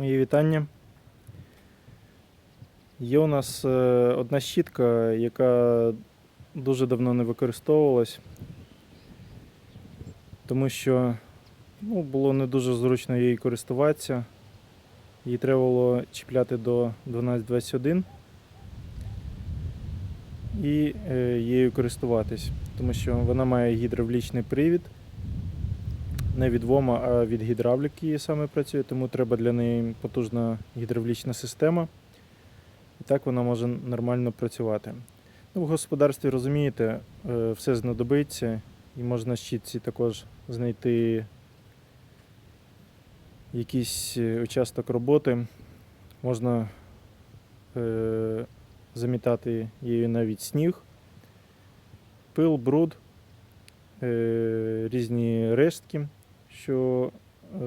Мої вітання. Є у нас е, одна щітка, яка дуже давно не використовувалась, тому що ну, було не дуже зручно її користуватися. Її треба було чіпляти до 1221 і е, її користуватись, тому що вона має гідравлічний привід. Не від ВОМа, а від гідравліки саме працює, тому треба для неї потужна гідравлічна система. І так вона може нормально працювати. Ну, в господарстві розумієте, е, все знадобиться, і можна щітці також знайти якийсь е, участок роботи. Можна е, замітати її навіть сніг, пил, бруд, е, різні рештки, що е,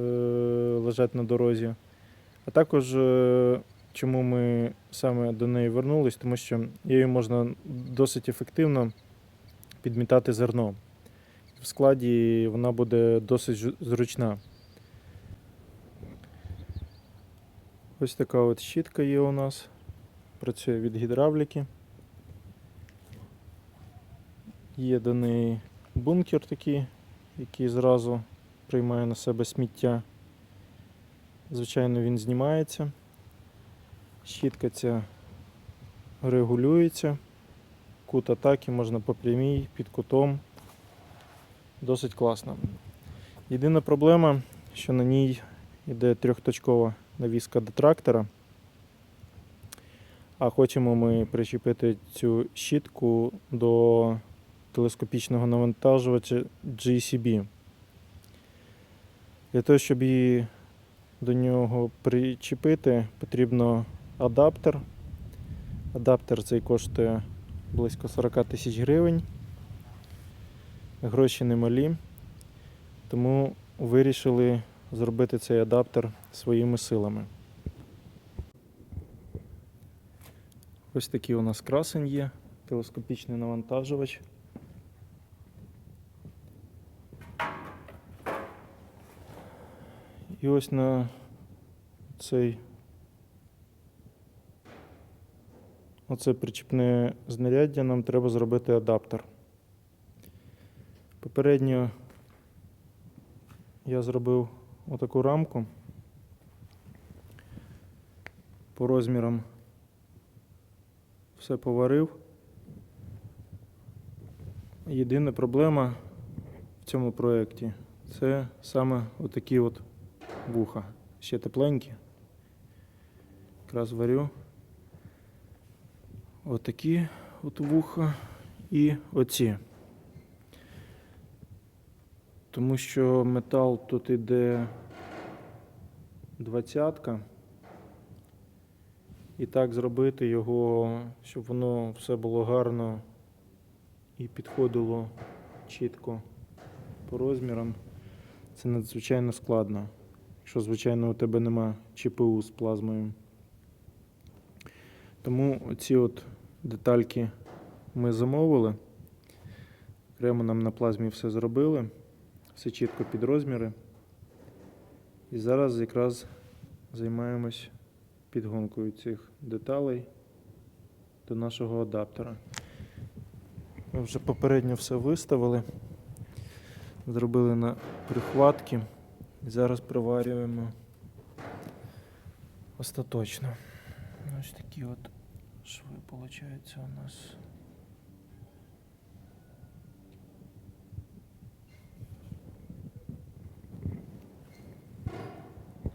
лежать на дорозі. А також е, чому ми саме до неї вернулись, тому що її можна досить ефективно підмітати зерно. В складі вона буде досить зручна. Ось така от щітка є у нас. Працює від гідравліки. Є до неї бункер такий, який зразу приймає на себе сміття. Звичайно, він знімається. Щітка ця регулюється. Кут атаки можна по прямій, під кутом. Досить класно. Єдина проблема, що на ній йде трьохточкова навіска до трактора. А хочемо ми причепити цю щітку до телескопічного навантажувача GCB. Для того, щоб її до нього причепити, потрібно адаптер. Адаптер цей коштує близько 40 тисяч гривень. Гроші немалі, тому вирішили зробити цей адаптер своїми силами. Ось такий у нас красень є, телескопічний навантажувач. І ось на цей оце причіпне знаряддя нам треба зробити адаптер. Попередньо я зробив отаку рамку по розмірам все поварив. Єдина проблема в цьому проєкті це саме отакі от вуха. Ще тепленькі. Якраз варю. Отакі от вуха і оці. Тому що метал тут іде двадцятка. І так зробити його, щоб воно все було гарно і підходило чітко по розмірам. Це надзвичайно складно. Якщо, звичайно, у тебе нема ЧПУ з плазмою. Тому ці от детальки ми замовили. Окремо нам на плазмі все зробили, все чітко під розміри. І зараз якраз займаємось підгонкою цих деталей до нашого адаптера. Ми вже попередньо все виставили, зробили на прихватки і зараз приварюємо остаточно. Ось такі от шви, виходить, у нас.